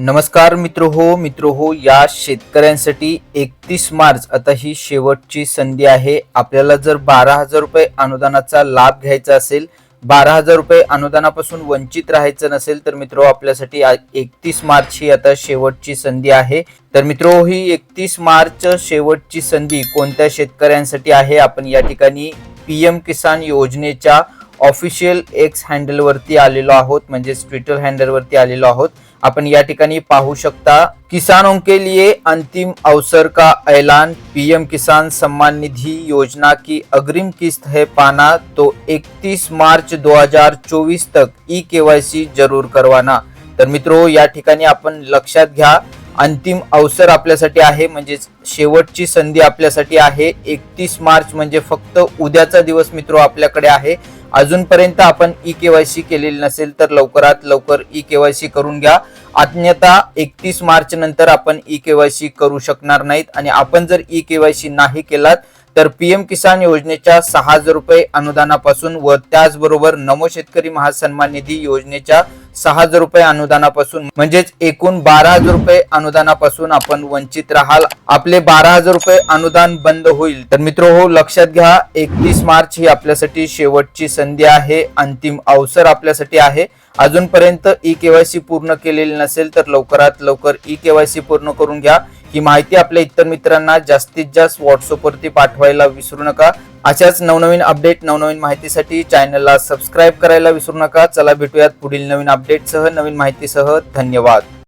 नमस्कार मित्र हो मित्र हो या शेतकऱ्यांसाठी एकतीस मार्च आता ही शेवटची संधी आहे. आपल्याला जर बारा हजार रुपये अनुदानाचा लाभ घ्यायचा असेल बारा हजार रुपये अनुदानापासून वंचित राहायचं नसेल तर मित्र एकतीस मार्च ही आता शेवटची संधी आहे. तर मित्र ही एकतीस मार्च शेवटची संधी कोणत्या शेतकऱ्यांसाठी आहे? आपण या ठिकाणी पीएम किसान योजनेच्या ऑफिशियल एक्स हँडलवरती आलेलो आहोत म्हणजेच ट्विटर हँडलवरती आलेलो आहोत. आपण या ठिकाणी पाहू शकता किसानों के लिए अंतिम अवसर का ऐलान पीएम किसान सम्मान निधि योजना की अग्रिम किस्त है पाना तो 31 मार्च 2024 तक ई केवायसी जरूर करवाना. तर मित्रो या ठिकाणी आपण लक्षात घ्या अंतिम अवसर आपल्यासाठी आहे म्हणजेच शेवटची संधी आपल्यासाठी आहे. एकतीस मार्च म्हणजे फक्त उद्याचा दिवस मित्रो आपल्याकडे आहे. अजूनपर्यंत आपण ई केवायसी केलेली नसेल तर लवकरात लवकर ई केवायसी करून घ्या. अन्यथा एकतीस मार्च नंतर आपण ई केवायसी करू शकणार नाहीत. आणि आपण जर ई केवायसी नाही केलात तर पीएम किसान योजनेच्या सहा हजार रुपये अनुदानापासून व त्याचबरोबर नमो शेतकरी महासन्मान निधी योजनेच्या सहा हजार रुपये अनुदानापासून म्हणजेच एकूण बारा हजार रुपये अनुदानापासून आपण वंचित राहाल. आपले बारा हजार रुपये अनुदान बंद होईल. तर मित्र हो लक्षात घ्या एकतीस मार्च ही आपल्यासाठी शेवटची संधी आहे. अंतिम अवसर आपल्यासाठी आहे. अजूनपर्यंत ई केवायसी पूर्ण केलेली नसेल तर लवकरात लवकर ई केवायसी पूर्ण करून घ्या. ही माहिती आपल्या इतर मित्रांना जास्तीत जास्त व्हॉट्सअपवरती पाठवायला विसरू नका. अशाच नवनवीन अपडेट नवनवीन माहितीसाठी चॅनलला सबस्क्राईब करायला विसरू नका. चला भेटूयात पुढील नवीन अपडेटसह नवीन माहितीसह. धन्यवाद.